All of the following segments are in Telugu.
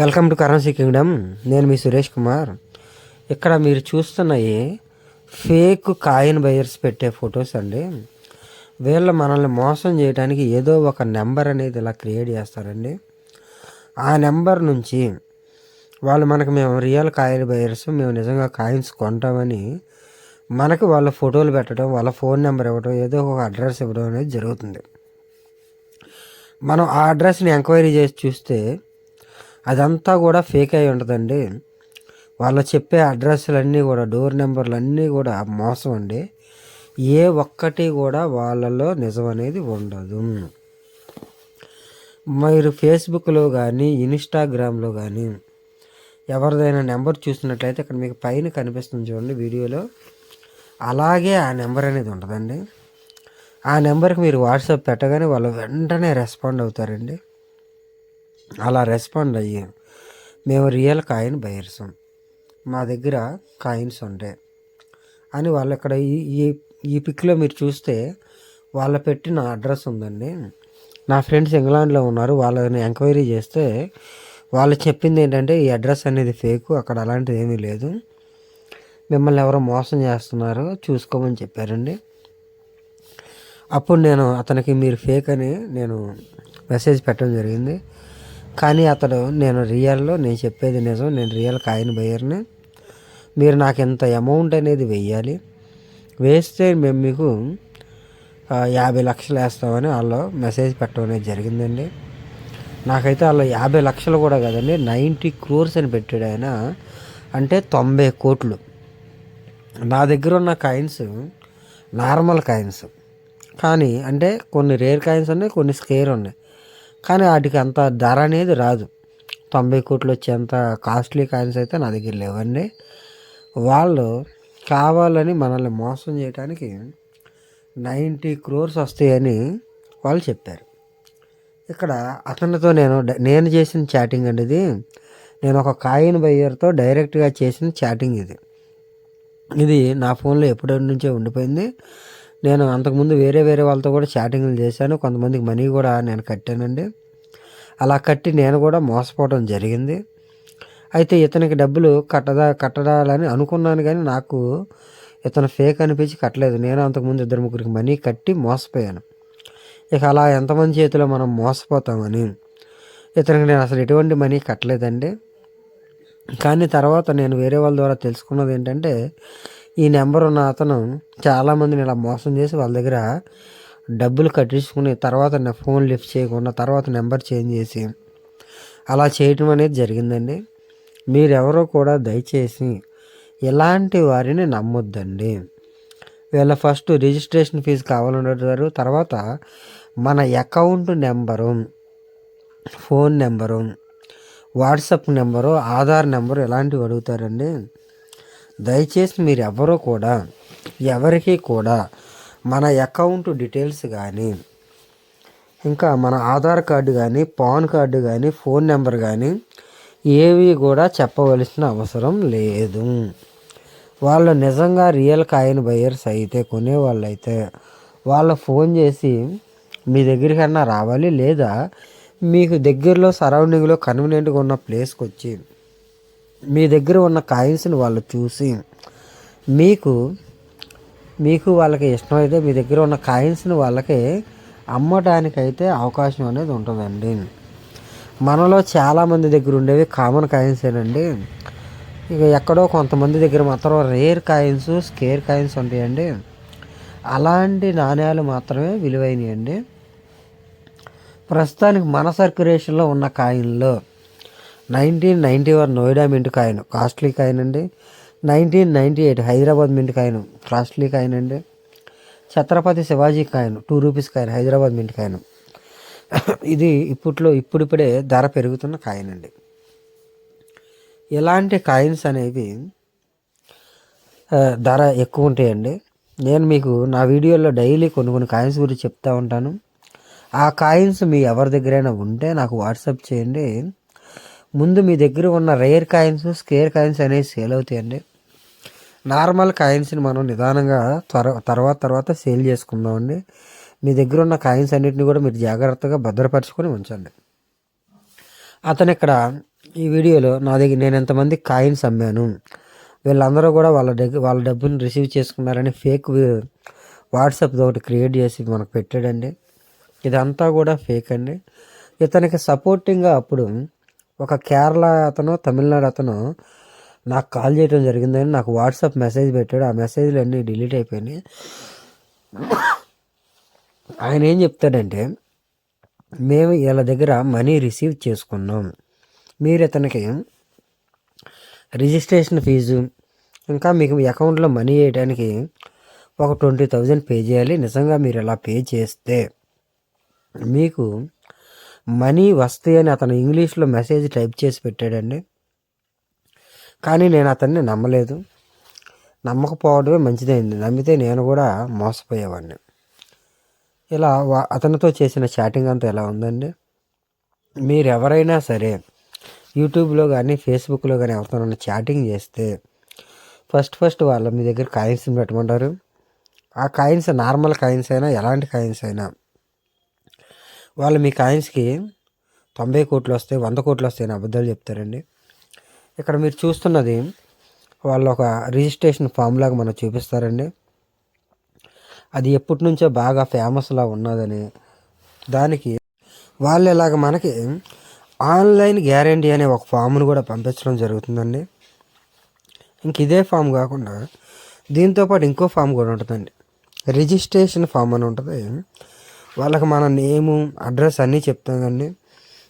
Welcome to currency Kingdom. నేను మీ సురేష్ కుమార్. ఇక్కడ మీరు చూస్తున్నాయి ఫేక్ కాయిన్ బయర్స్ పెట్టే ఫొటోస్ అండి. వీళ్ళు మనల్ని మోసం చేయడానికి ఏదో ఒక నెంబర్ అనేది ఇలా క్రియేట్ చేస్తారండి. ఆ నెంబర్ నుంచి వాళ్ళు మనకు మేము రియల్ కాయిన్ బయర్స్ మేము నిజంగా కాయిన్స్ కొంటామని మనకు వాళ్ళ ఫోటోలు పెట్టడం వాళ్ళ ఫోన్ నెంబర్ ఇవ్వడం ఏదో ఒక అడ్రస్ ఇవ్వడం అనేది జరుగుతుంది. మనం ఆ అడ్రస్ని ఎంక్వైరీ చేసి చూస్తే అదంతా కూడా ఫేక్ అయి ఉంటుందండి. వాళ్ళు చెప్పే అడ్రస్లన్నీ కూడా డోర్ నెంబర్లు అన్నీ కూడా మోసం అండి. ఏ ఒక్కటి కూడా వాళ్ళలో నిజం అనేది ఉండదు. మీరు ఫేస్బుక్లో కానీ ఇన్స్టాగ్రామ్లో కానీ ఎవరిదైనా నెంబర్ చూసినట్లయితే ఇక్కడ మీకు పైన కనిపిస్తుంది చూడండి వీడియోలో. అలాగే ఆ నెంబర్ అనేది ఉంటుందండి. ఆ నెంబర్కి మీరు వాట్సాప్ పెట్టగానే వాళ్ళు వెంటనే రెస్పాండ్ అవుతారండి. అలా రెస్పాండ్ అయ్యి మేము రియల్ కాయిన్ బయర్సం మా దగ్గర కాయిన్స్ ఉంటాయి అని వాళ్ళు ఇక్కడ ఈ ఈ ఈ పిక్లో మీరు చూస్తే వాళ్ళ పెట్టిన అడ్రస్ ఉందండి. నా ఫ్రెండ్స్ ఇంగ్లాండ్లో ఉన్నారు. వాళ్ళని ఎంక్వైరీ చేస్తే వాళ్ళు చెప్పింది ఏంటంటే ఈ అడ్రస్ అనేది ఫేక్ అక్కడ అలాంటిది ఏమీ లేదు. మిమ్మల్ని ఎవరో మోసం చేస్తున్నారు చూసుకోమని చెప్పారండి. అప్పుడు నేను అతనికి మీరు ఫేక్ అని నేను మెసేజ్ పెట్టడం జరిగింది. కానీ అతడు నేను రియల్లో నేను చెప్పేది నిజం నేను రియల్ కాయిన్ బయ్యర్ని మీరు నాకు ఎంత అమౌంట్ అనేది వెయ్యాలి. వేస్తే మేము మీకు యాభై లక్షలు వేస్తామని వాళ్ళు మెసేజ్ పెట్టడం అనేది జరిగిందండి. నాకైతే వాళ్ళు యాభై లక్షలు కూడా కదండి నైంటీ క్రోర్స్ అని పెట్టాడు ఆయన. అంటే తొంభై కోట్లు. నా దగ్గర ఉన్న కాయిన్స్ నార్మల్ కాయిన్స్. కానీ అంటే కొన్ని రేర్ కాయిన్స్ ఉన్నాయి కొన్ని స్కేర్ ఉన్నాయి. కానీ వాటికి అంత ధర అనేది రాదు. తొంభై కోట్లు వచ్చేంత కాస్ట్లీ కాయిన్స్ అయితే నా దగ్గర లేవండి. వాళ్ళు కావాలని మనల్ని మోసం చేయడానికి నైంటీ క్రోర్స్ వస్తాయని వాళ్ళు చెప్పారు. ఇక్కడ అతనితో నేను నేను చేసిన చాటింగ్ అండి ఇది నేను ఒక కాయిన్ బయ్యర్తో డైరెక్ట్గా చేసిన చాటింగ్ ఇది. ఇది నా ఫోన్లో ఎప్పటి నుంచే ఉండిపోయింది. నేను అంతకుముందు వేరే వేరే వాళ్ళతో కూడా చాటింగ్లు చేశాను. కొంతమందికి మనీ కూడా నేను కట్టానండి. అలా కట్టి నేను కూడా మోసపోవడం జరిగింది. అయితే ఇతనికి డబ్బులు కట్టదా కట్టడాలని అనుకున్నాను కానీ నాకు ఇతను ఫేక్ అనిపించి కట్టలేదు. నేను అంతకుముందు ఇద్దరు ముగ్గురికి మనీ కట్టి మోసపోయాను. ఇక అలా ఎంతమంది చేతిలో మనం మోసపోతామని ఇతనికి నేను అసలు ఎటువంటి మనీ కట్టలేదండి. కానీ తర్వాత నేను వేరే వాళ్ళ ద్వారా తెలుసుకున్నది ఏంటంటే ఈ నెంబర్ ఉన్న అతను చాలామందిని ఇలా మోసం చేసి వాళ్ళ దగ్గర డబ్బులు కట్టించుకుని తర్వాత నా ఫోన్ లిఫ్ట్ చేయకుండా తర్వాత నెంబర్ చేంజ్ చేసి అలా చేయటం అనేది జరిగిందండి. మీరెవరో కూడా దయచేసి ఇలాంటి వారిని నమ్మొద్దండి. వీళ్ళ ఫస్ట్ రిజిస్ట్రేషన్ ఫీజు కావాలంటారు తర్వాత మన account number phone number WhatsApp number Aadhaar number ఇలాంటివి అడుగుతారండి. దయచేసి మీరు ఎవరో కూడా ఎవరికి కూడా మన అకౌంట్ డీటెయిల్స్ కానీ ఇంకా మన ఆధార్ కార్డు కానీ పాన్ కార్డు కానీ ఫోన్ నెంబర్ కానీ ఏవి కూడా చెప్పవలసిన అవసరం లేదు. వాళ్ళు నిజంగా రియల్ కాయిన్ బయర్స్ అయితే కొనేవాళ్ళు అయితే వాళ్ళ ఫోన్ చేసి మీ దగ్గరికన్నా రావాలి లేదా మీకు దగ్గరలో సరౌండింగ్లో కన్వీనియంట్గా ఉన్న ప్లేస్కి వచ్చి మీ దగ్గర ఉన్న కాయిన్స్ని వాళ్ళు చూసి మీకు మీకు వాళ్ళకి ఇష్టమైతే మీ దగ్గర ఉన్న కాయిన్స్ని వాళ్ళకి అమ్మటానికైతే అవకాశం అనేది ఉంటుందండి. మనలో చాలామంది దగ్గర ఉండేవి కామన్ కాయిన్సేనండి ఇక ఎక్కడో కొంతమంది దగ్గర మాత్రం రేర్ కాయిన్స్ స్కేర్ కాయిన్స్ ఉంటాయండి. అలాంటి నాణ్యాలు మాత్రమే విలువైనవి అండి ప్రస్తుతానికి మన సర్క్యులేషన్లో ఉన్న కాయిన్లో nineteen ninety one Noida mint coin costly coin అండి nineteen ninety eight Hyderabad mint coin costly coin అండి Chhatrapati Shivaji coin two rupees coin Hyderabad mint coin ఇది ఇప్పట్లో ఇప్పుడిప్పుడే ధర పెరుగుతున్న కాయిన్ అండి ఇలాంటి కాయిన్స్ అనేవి ధర ఎక్కువ ఉంటాయండి. నేను మీకు నా వీడియోలో డైలీ కొన్ని కొన్ని కాయిన్స్ గురించి చెప్తూ ఉంటాను. ఆ కాయిన్స్ మీ ఎవరి దగ్గరైనా ఉంటే నాకు వాట్సాప్ చేయండి. ముందు మీ దగ్గర ఉన్న రేర్ కాయిన్స్ స్కేర్ కాయిన్స్ అనేవి సేల్ అవుతాయండి. నార్మల్ కాయిన్స్ని మనం నిదానంగా త్వర తర్వాత తర్వాత సేల్ చేసుకుందామండి. మీ దగ్గర ఉన్న కాయిన్స్ అన్నిటిని కూడా మీరు జాగ్రత్తగా భద్రపరచుకొని ఉంచండి. అతను ఇక్కడ ఈ వీడియోలో నా దగ్గర నేను ఎంతమంది కాయిన్స్ అమ్మాను వీళ్ళందరూ కూడా వాళ్ళ దగ్గర వాళ్ళ డబ్బుని రిసీవ్ చేసుకున్నారని ఫేక్ వాట్సాప్ ఒకటి క్రియేట్ చేసి మనకు పెట్టాడండి. ఇదంతా కూడా ఫేక్ అండి. ఇతనికి సపోర్టింగ్గా అప్పుడు ఒక కేరళ అతను తమిళనాడు అతను నాకు కాల్ చేయడం జరిగిందని నాకు వాట్సాప్ మెసేజ్ పెట్టాడు. ఆ మెసేజ్లు అన్నీ డిలీట్ అయిపోయినాయి. ఆయన ఏం చెప్తాడంటే మేము వీళ్ళ దగ్గర మనీ రిసీవ్ చేసుకున్నాం. మీరు ఇతనికి రిజిస్ట్రేషన్ ఫీజు ఇంకా మీకు మీ అకౌంట్లో మనీ వేయడానికి ఒక ట్వంటీ థౌజండ్ పే చేయాలి. నిజంగా మీరు ఇలా పే చేస్తే మీకు మనీ వస్తాయని అతను ఇంగ్లీష్లో మెసేజ్ టైప్ చేసి పెట్టాడండి. కానీ నేను అతన్ని నమ్మలేదు. నమ్మకపోవడమే మంచిదైంది. నమ్మితే నేను కూడా మోసపోయేవాడిని. ఇలా వా- అతనితో చేసిన చాటింగ్ అంతా ఎలా ఉందండి? మీరు ఎవరైనా సరే యూట్యూబ్లో కానీ ఫేస్బుక్లో కానీ ఎవరితోనైనా చాటింగ్ చేస్తే ఫస్ట్ ఫస్ట్ వాళ్ళ మీ దగ్గర కాయిన్స్ పెట్టమంటారు. ఆ కాయిన్స్ నార్మల్ కాయిన్స్ అయినా ఎలాంటి కాయిన్స్ అయినా వాళ్ళు మీ కాయిన్స్కి తొంభై కోట్లు వస్తాయి వంద కోట్లు వస్తాయి అని అబద్ధాలు చెప్తారండి. ఇక్కడ మీరు చూస్తున్నది వాళ్ళు ఒక రిజిస్ట్రేషన్ ఫామ్ లాగా మనం చూపిస్తారండి. అది ఎప్పటి నుంచో బాగా ఫేమస్లా ఉన్నదని దానికి వాళ్ళు ఇలాగ మనకి ఆన్లైన్ గ్యారంటీ అనే ఒక ఫామ్ను కూడా పంపించడం జరుగుతుందండి. ఇంక ఇదే ఫామ్ కాకుండా దీంతోపాటు ఇంకో ఫామ్ కూడా ఉంటుందండి. రిజిస్ట్రేషన్ ఫామ్ అని ఉంటుంది. వాళ్ళకి మన నేము అడ్రస్ అన్నీ చెప్తామండి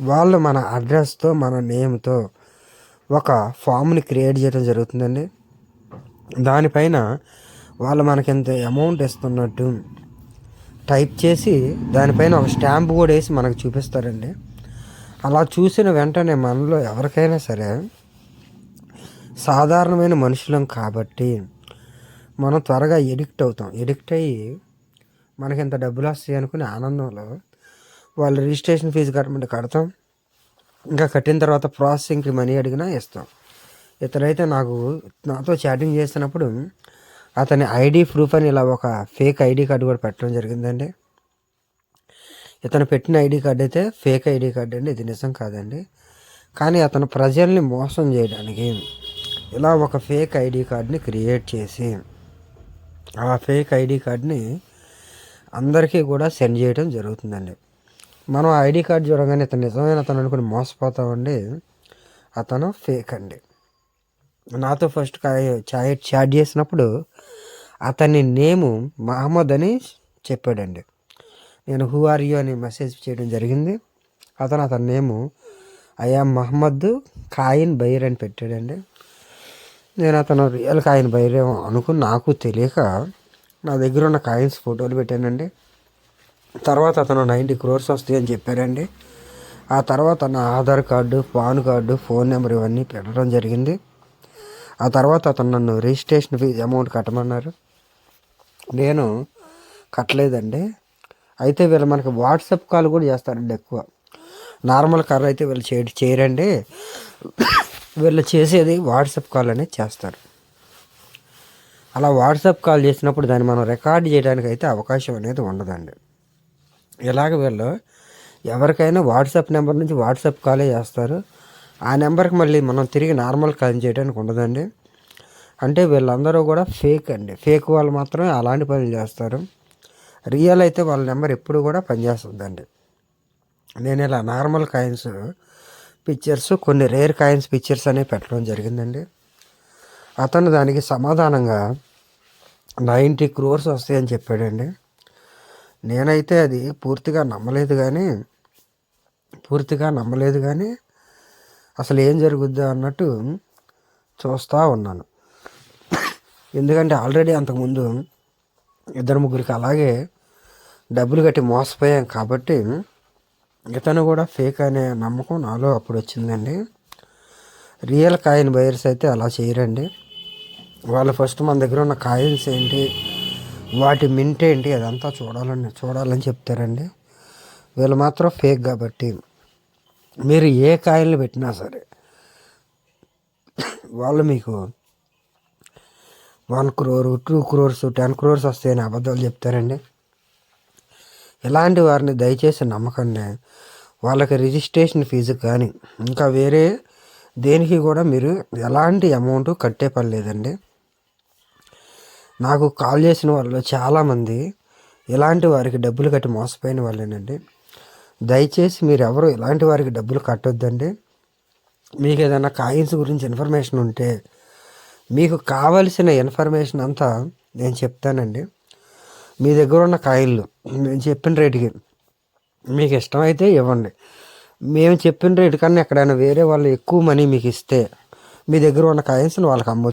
వాళ్ళు మన అడ్రస్తో మన నేమ్తో ఒక ఫామ్ని క్రియేట్ చేయడం జరుగుతుందండి. దానిపైన వాళ్ళు మనకి ఎంత అమౌంట్ ఇస్తున్నట్టు టైప్ చేసి దానిపైన ఒక స్టాంప్ కూడా వేసి మనకు చూపిస్తారండి. అలా చూసిన వెంటనే మనలో ఎవరికైనా సరే సాధారణమైన మనుషులం కాబట్టి మనం త్వరగా ఎడిక్ట్ అవుతాం. ఎడిక్ట్ అయ్యి మనకి ఇంత డబ్బులు వస్తాయి అనుకునే ఆనందంలో వాళ్ళు రిజిస్ట్రేషన్ ఫీజు కట్టమంటే కడతాం. ఇంకా కట్టిన తర్వాత ప్రాసెసింగ్కి మనీ అడిగినా ఇస్తాం. ఇతడైతే నాకు నాతో చాటింగ్ చేస్తున్నప్పుడు అతని ఐడి ప్రూఫ్ అని ఇలా ఒక ఫేక్ ఐడి కార్డు కూడా పెట్టడం జరిగిందండి. ఇతను పెట్టిన ఐడి కార్డు అయితే ఫేక్ ఐడి కార్డు అండి ఇది నిజం కాదండి. కానీ అతను ప్రజల్ని మోసం చేయడానికి ఇలా ఒక ఫేక్ ఐడి కార్డ్ని క్రియేట్ చేసి ఆ ఫేక్ ఐడి కార్డ్ని అందరికీ కూడా సెండ్ చేయడం జరుగుతుందండి. మనం ఐడి కార్డ్ చూడగానే ఇతను నిజమైన అతను అనుకుని మోసపోతామండి. అతను ఫేక్ అండి. నాతో ఫస్ట్ చాయ్ చాట్ చేసినప్పుడు అతని నేము మహమ్మద్ అని చెప్పాడండి. నేను హూ ఆర్ యూ అని మెసేజ్ చేయడం జరిగింది. అతను అతని నేము అయా మహమ్మద్ కాయిన్ బైర్ అని పెట్టాడండి. నేను అతను రియల్ కాయిన్ బైర్ అనుకుని నాకు తెలియక నా దగ్గర ఉన్న కాయిన్స్ ఫోటోలు పెట్టానండి. తర్వాత అతను నైంటీ క్రోర్స్ వస్తాయని చెప్పారండి. ఆ తర్వాత నా Aadhaar card PAN card phone number ఇవన్నీ పెట్టడం జరిగింది. ఆ తర్వాత అతను నన్ను రిజిస్ట్రేషన్ ఫీజు అమౌంట్ కట్టమన్నారు. నేను కట్టలేదండి. అయితే వీళ్ళు మనకి వాట్సాప్ కాల్ కూడా చేస్తారండి ఎక్కువ. నార్మల్ కాల్ అయితే వీళ్ళు చే చేయరండి. వీళ్ళు చేసేది వాట్సాప్ కాల్ అనేది చేస్తారు. అలా వాట్సాప్ కాల్ చేసినప్పుడు దాన్ని మనం రికార్డ్ చేయడానికి అయితే అవకాశం అనేది ఉండదండి. ఇలాగ వీళ్ళు ఎవరికైనా వాట్సాప్ నెంబర్ నుంచి వాట్సాప్ కాలే చేస్తారు. ఆ నెంబర్కి మళ్ళీ మనం తిరిగి నార్మల్ కాల్ చేయడానికి ఉండదండి. అంటే వీళ్ళందరూ కూడా ఫేక్ అండి. ఫేక్ వాళ్ళు మాత్రమే అలాంటి పనులు చేస్తారు. రియల్ అయితే వాళ్ళ నెంబర్ ఎప్పుడు కూడా పనిచేస్తుందండి. నేను ఇలా నార్మల్ కాయిన్స్ పిక్చర్స్ కొన్ని రేర్ కాయిన్స్ పిక్చర్స్ అనేవి పెట్టడం జరిగిందండి. అతను దానికి సమాధానంగా నైంటీ క్రోర్స్ వస్తాయని చెప్పాడండి. నేనైతే అది పూర్తిగా నమ్మలేదు కానీ పూర్తిగా నమ్మలేదు కానీ అసలు ఏం జరుగుద్దా అన్నట్టు చూస్తూ ఉన్నాను. ఎందుకంటే ఆల్రెడీ అంతకుముందు ఇద్దరు ముగ్గురికి అలాగే డబ్బులు కట్టి మోసపోయాం కాబట్టి ఇతను కూడా ఫేక్ అనే నమ్మకం నాలో అప్పుడు వచ్చిందండి. రియల్ కాయిన్ బయర్స్ అయితే అలా చేయరండి. వాళ్ళు ఫస్ట్ మన దగ్గర ఉన్న కాయిన్స్ ఏంటి వాటి మింట్ ఏంటి అదంతా చూడాలని చూడాలని చెప్తారండి. వీళ్ళు మాత్రం ఫేక్ కాబట్టి మీరు ఏ కాయిన్లు పెట్టినా సరే వాళ్ళు మీకు one crore two crores ten crores వస్తాయని అబద్ధాలు చెప్తారండి. ఇలాంటి వారిని దయచేసి నమ్మకండి. వాళ్ళకి రిజిస్ట్రేషన్ ఫీజు కానీ ఇంకా వేరే దేనికి కూడా మీరు ఎలాంటి అమౌంట్ కట్టే పని లేదండి. నాకు కాల్ చేసిన వాళ్ళు చాలామంది ఇలాంటి వారికి డబ్బులు కట్టి మోసపోయిన వాళ్ళేనండి దయచేసి మీరు ఎవరు ఇలాంటి వారికి డబ్బులు కట్టొద్దండి. మీకు ఏదైనా కాయిన్స్ గురించి ఇన్ఫర్మేషన్ ఉంటే మీకు కావలసిన ఇన్ఫర్మేషన్ అంతా నేను చెప్తానండి. మీ దగ్గర ఉన్న కాయిన్లు నేను చెప్పిన రేటుకి మీకు ఇష్టమైతే ఇవ్వండి. మేము చెప్పిన రేటు కన్నా ఎక్కడైనా వేరే వాళ్ళు ఎక్కువ మనీ మీకు ఇస్తే మీ దగ్గర ఉన్న కాయిన్స్ని వాళ్ళకి అమ్మొచ్చు